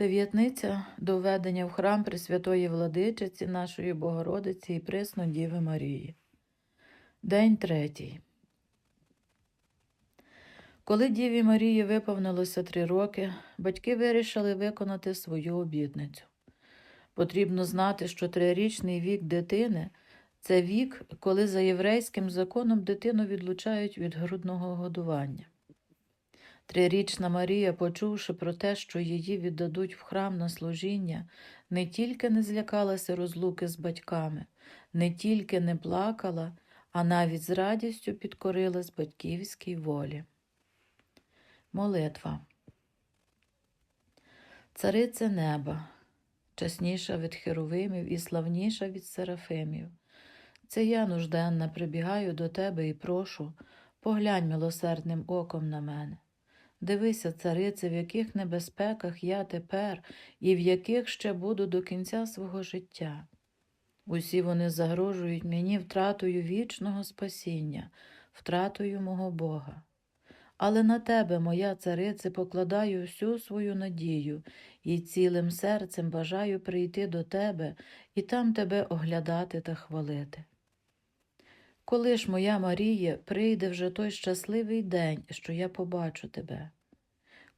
Дев'ятниця до введення в храм Пресвятої Владичиці нашої Богородиці і Пресну Діви Марії. День третій. Коли Діві Марії виповнилося три роки, батьки вирішили виконати свою обітницю. Потрібно знати, що трирічний вік дитини це вік, коли за єврейським законом дитину відлучають від грудного годування. Трирічна Марія, почувши про те, що її віддадуть в храм на служіння, не тільки не злякалася розлуки з батьками, не тільки не плакала, а навіть з радістю підкорилась батьківській волі. Молитва. Царице неба, чесніша від херовимів і славніша від серафимів. Це я, нужденна, прибігаю до тебе і прошу, поглянь милосердним оком на мене. Дивися, царице, в яких небезпеках я тепер і в яких ще буду до кінця свого життя. Усі вони загрожують мені втратою вічного спасіння, втратою мого Бога. Але на тебе, моя царице, покладаю всю свою надію і цілим серцем бажаю прийти до тебе і там тебе оглядати та хвалити. Коли ж, моя Марія, прийде вже той щасливий день, що я побачу тебе,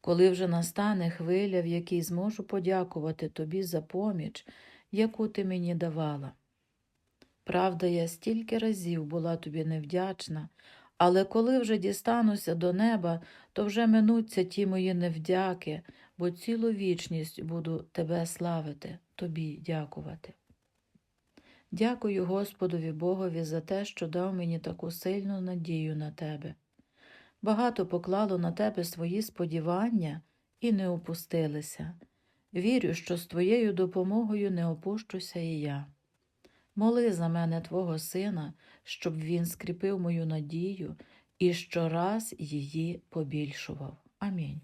коли вже настане хвиля, в якій зможу подякувати тобі за поміч, яку ти мені давала. Правда, я стільки разів була тобі невдячна, але коли вже дістануся до неба, то вже минуться ті мої невдяки, бо цілу вічність буду тебе славити, тобі дякувати. Дякую Господові Богові за те, що дав мені таку сильну надію на тебе. Багато поклало на тебе свої сподівання і не опустилися. Вірю, що з твоєю допомогою не опущуся і я. Моли за мене Твого Сина, щоб він скріпив мою надію і щораз її побільшував. Амінь.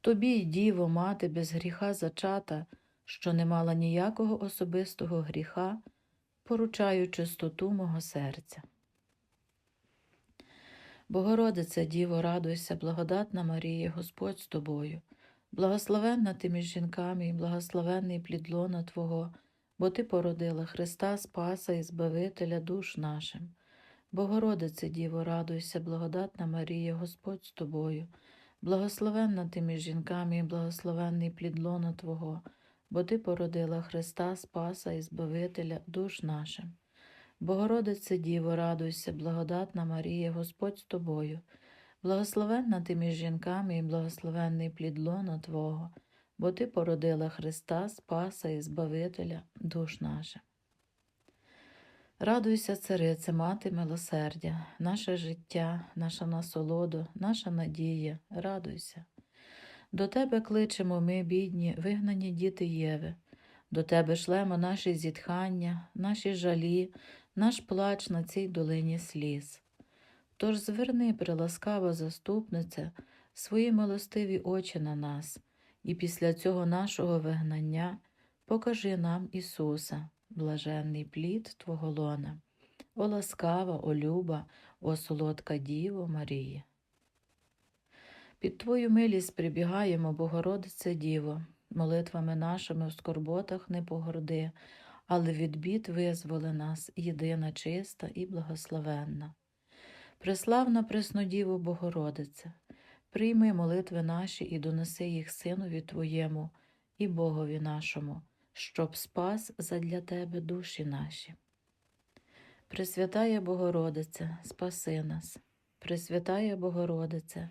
Тобі, Діво, мати без гріха зачата, що не мала ніякого особистого гріха, поручаю чистоту мого серця. Богородице, Діво, радуйся, благодатна Марія, Господь з тобою, благословенна ти між жінками і благословенний плід лона Твого, бо Ти породила Христа Спаса і Збавителя душ нашим. Богородице, Діво, радуйся, благодатна Марія, Господь з тобою, благословенна ти між жінками і благословенний плід лона Твого, бо Ти породила Христа Спаса і Збавителя душ нашим. Богородице Діво, радуйся, благодатна Марія, Господь з тобою, благословенна ти між жінками і благословенний плід лона Твого, бо Ти породила Христа, Спаса і Збавителя душ наших. Радуйся, царице, мати милосердя, наше життя, наша насолода, наша надія, радуйся. До тебе кличемо ми, бідні, вигнані діти Єви, до тебе шлемо наші зітхання, наші жалі, наш плач на цій долині сліз. Тож зверни, приласкава заступниця, свої милостиві очі на нас, і після цього нашого вигнання покажи нам Ісуса, блаженний плід Твого лона, о ласкава, о люба, о солодка Діво Марія. Під Твою милість прибігаємо, Богородице Діво, молитвами нашими в скорботах не погорди, але від бід визволи нас, єдина чиста і благословенна. Преславна Преснодіво Богородице, прийми молитви наші і донеси їх Синові Твоєму і Богові нашому, щоб спас задля Тебе душі наші. Пресвятая Богородице, спаси нас, Пресвятая Богородице,